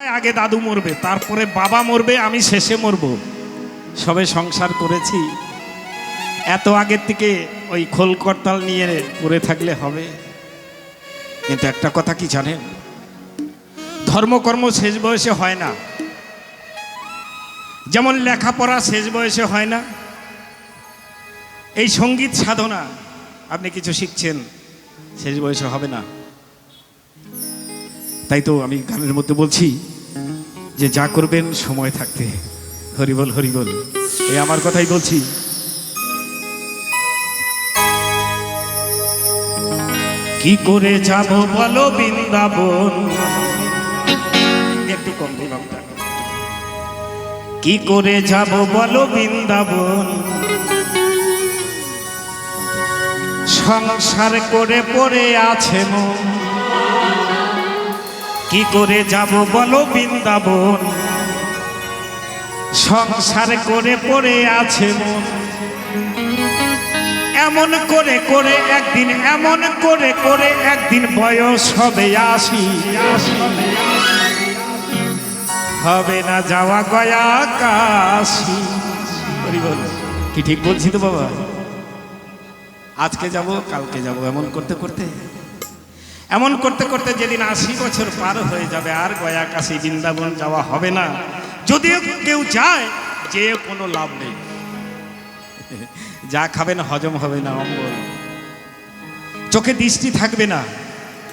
আগে দাদু মরবে, তারপরে বাবা মরবে, আমি শেষে মরব। সবে সংসার করেছি। এত আগের থেকে ওই খোল করতাল নিয়ে পড়ে থাকলে হবে। কিন্তু একটা কথা কি জানেন? ধর্মকর্ম শেষ বয়সে হয় না। যেমন লেখাপড়া শেষ বয়সে হয় না। এই সংগীত সাধনা আপনি কিছু শিখছেন, শেষ বয়সে হবে না। তাই তো আমি গানের মধ্যে বলছি যে যা করবেন সময় থাকতে। হরিবল হরিবল এই আমার কথাই বলছি। কি করে যাব বলো বৃন্দাবন? একটু কম বাবুটা। কি করে যাব বলো বৃন্দাবন? সংসার করে পড়ে আছে মন। কি করে যাব বলো বৃন্দাবন? সংসার করে পড়ে আছে মন। এমন করে করে একদিন, এমন করে করে একদিন বয়স হবে আসি হবে না যাওয়া গয়া কাশি। কি ঠিক বলছি তো বাবা? আজকে যাব, কালকে যাব, এমন করতে করতে? এমন করতে করতে যেদিন আশি বছর পার হয়ে যাবে, আর গয়া কাশি বৃন্দাবন যাওয়া হবে না। যদিও কেউ যায় যে কোনো লাভ নেই। যা খাবেন হজম হবে না, অম্বল। চোখে দৃষ্টি থাকবে না,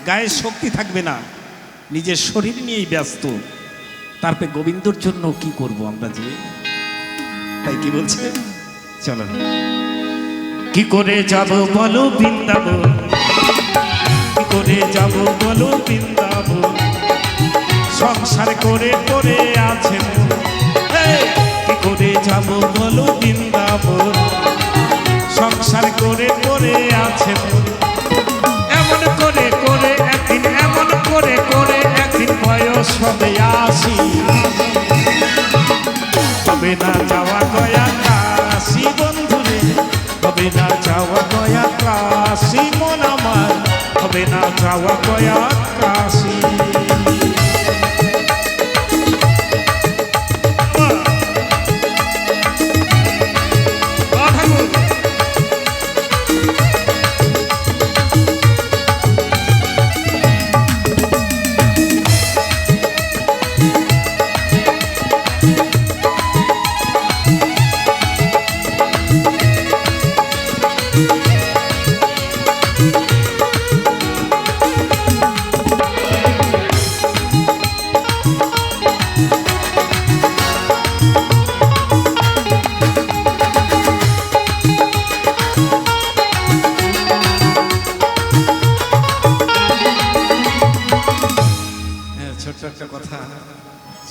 গায়ে শক্তি থাকবে না, নিজের শরীর নিয়েই ব্যস্ত। তারপরে গোবিন্দর জন্য কি করব আমরা যে? তাই কি বলছে? চলো। কি করে যাব বলো বৃন্দাবন? করে যাব বলো বৃন্দাবন। সংসার করে করে আছে কি করে যাব বলো বৃন্দাবন? সংসার করে করে আছে এমন করে করে একদিন, এমন করে করে একদিন বয়স হবে আসি হবে না যাওয়া গয়া কাশি বন্ধুরে হবে না যাওয়া গয়া কাশি মন হবে না যাওয়া গয়া কাশি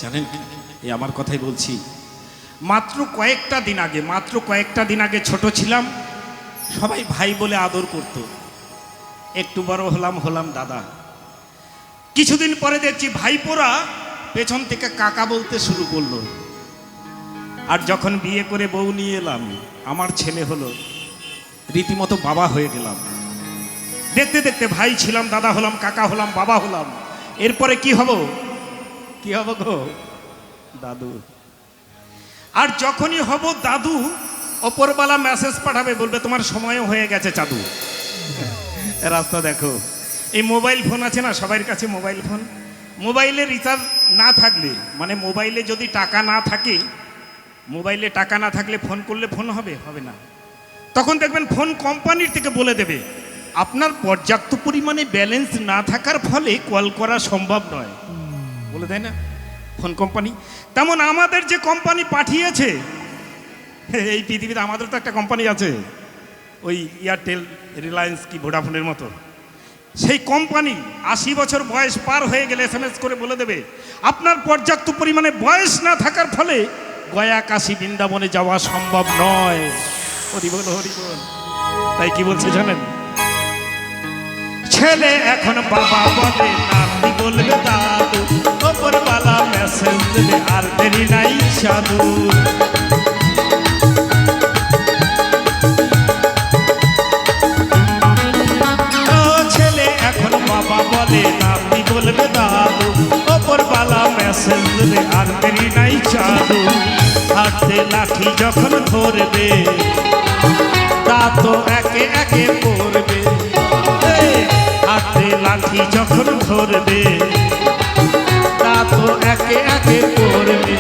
জানেন? এই আমার কথাই বলছি। মাত্র কয়েকটা দিন আগে, মাত্র কয়েকটা দিন আগে ছোট ছিলাম, সবাই ভাই বলে আদর করত। একটু বড় হলাম হলাম দাদা। কিছুদিন পরে দেখছি ভাইপোরা পেছন থেকে কাকা বলতে শুরু করল। আর যখন বিয়ে করে বউ নিয়ে এলাম, আমার ছেলে হলো, রীতিমতো বাবা হয়ে গেলাম। দেখতে দেখতে ভাই ছিলাম, দাদা হলাম, কাকা হলাম, বাবা হলাম। এরপরে কি হব কি হব গো? দাদু। আর যখনই হব দাদু ওপরবেলা মেসেজ পাঠাবে, বলবে তোমার সময়ও হয়ে গেছে, চাদু। রাস্তা দেখো। এই মোবাইল ফোন আছে না সবার কাছে মোবাইল ফোন মোবাইলে রিচার্জ না থাকলে মানে মোবাইলে যদি টাকা না থাকে মোবাইলে টাকা না থাকলে ফোন করলে ফোন হবে? হবে না। তখন দেখবেন ফোন কোম্পানির থেকে বলে দেবে, আপনার পর্যাপ্ত পরিমাণে ব্যালেন্স না থাকার ফলে কল করা সম্ভব নয়। বলে দেয় না? ফোন কোম্পানি তেমন আমাদের যে কোম্পানি পাঠিয়েছে, এই পৃথিবীতে আমাদের তো একটা কোম্পানি আছে, ওই এয়ারটেল রিলায়েন্স কি ভোডাফোনের মতো। সেই কোম্পানি আশি বছর বয়স পার হয়ে গেলে এস করে বলে দেবে, আপনার পর্যাপ্ত পরিমাণে বয়স না থাকার ফলে গয়া কাশি বৃন্দাবনে যাওয়া সম্ভব নয়। হরিবল হরিবল তাই কি বলছে জানেন? ছেলে এখন বাবা বলে বলবে দাদু। ওপর বালা মেসেজ দেবে আর দেরি নাই সাধু। ছেলে, এখন বাবা বলে, নাতি বলবে দাদু। ওপর বালা মেসেজ দেবে আর দেরি নাই চালু হাতে লাঠি যখন ধরবে, তা তো একে একে পড়বে। হাতে লাঠি যখন ধরবে তা একে একে পড়বে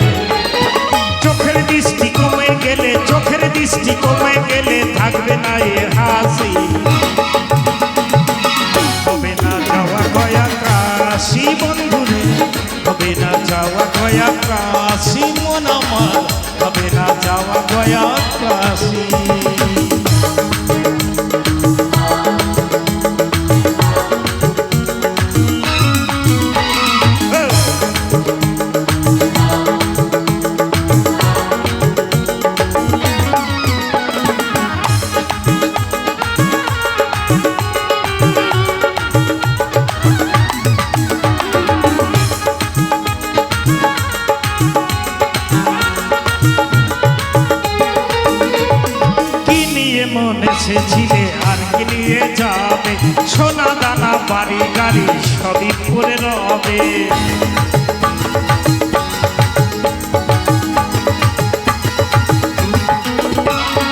চোখের দৃষ্টি কমে গেলে, চোখের দৃষ্টি কমে গেলে থাকবে না এ হাসি। হবে না যাওয়া গয়া কাশি বন্ধুরে হবে না যাওয়া গয়া কাশি মন আমার। হবে না যাওয়া গয়া মনে ছিলে আর কি নিয়ে যাবে? সোনা দানা বাড়ি গাড়ি সবই পরে রবে।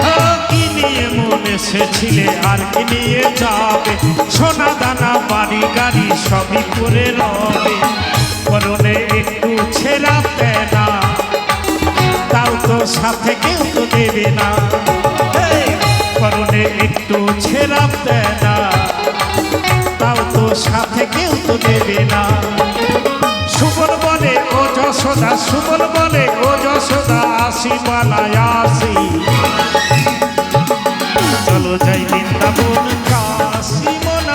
ও, কি নিয়ে মনে ছিলে আর কি নিয়ে যাবে? সোনা দানা বাড়ি গাড়ি সবই করে রবে। পরনে একটু ছেড়াতে না তাও তো সাথে কেউ তো দেবে না। পরনে একটু ছেড়াপ দেয় না তাও তো সাথে কেউ তো দেবে না। সুবল বলে, ও যশোদা, সুবল বলে, ও যশোদা, আসি পালায়, আসি। চলো যাই বৃন্দাবন কাশি মন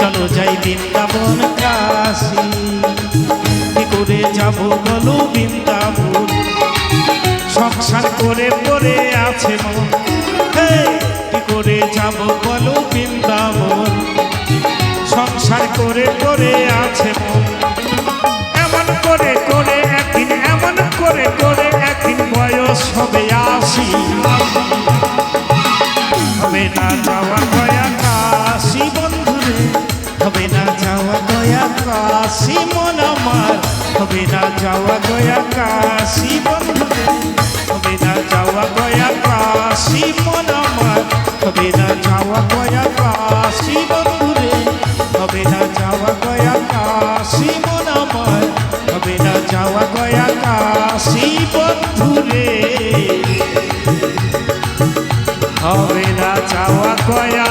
চলো যাই বৃন্দাবন কাশি। কি করে যাব বলো বৃন্দাবন? সংসার করে পড়ে আছে মন। করে যাব বলো বৃন্দাবন? সংসার করে পড়ে আছে মন। এমন করে করে একদিন, এমন করে করে একদিন বয়স হবে আসি হবে না যাওয়া গয়া কাশি বন্ধুরে হবে না যাওয়া গয়া কাশি মন আমার। হবে না যাওয়া গয়া কাশি বন্ধুরে হবে না যাওয়া গয়া কাশি কাশি মন আমার। হবে না যাওয়া গয়া কাশি বন্ধুরে হবে না যাওয়া গয়া কাশি মন আমার। হবে না যাওয়া গয়া কাশি বন্ধুরে। হবে না যাওয়া গয়া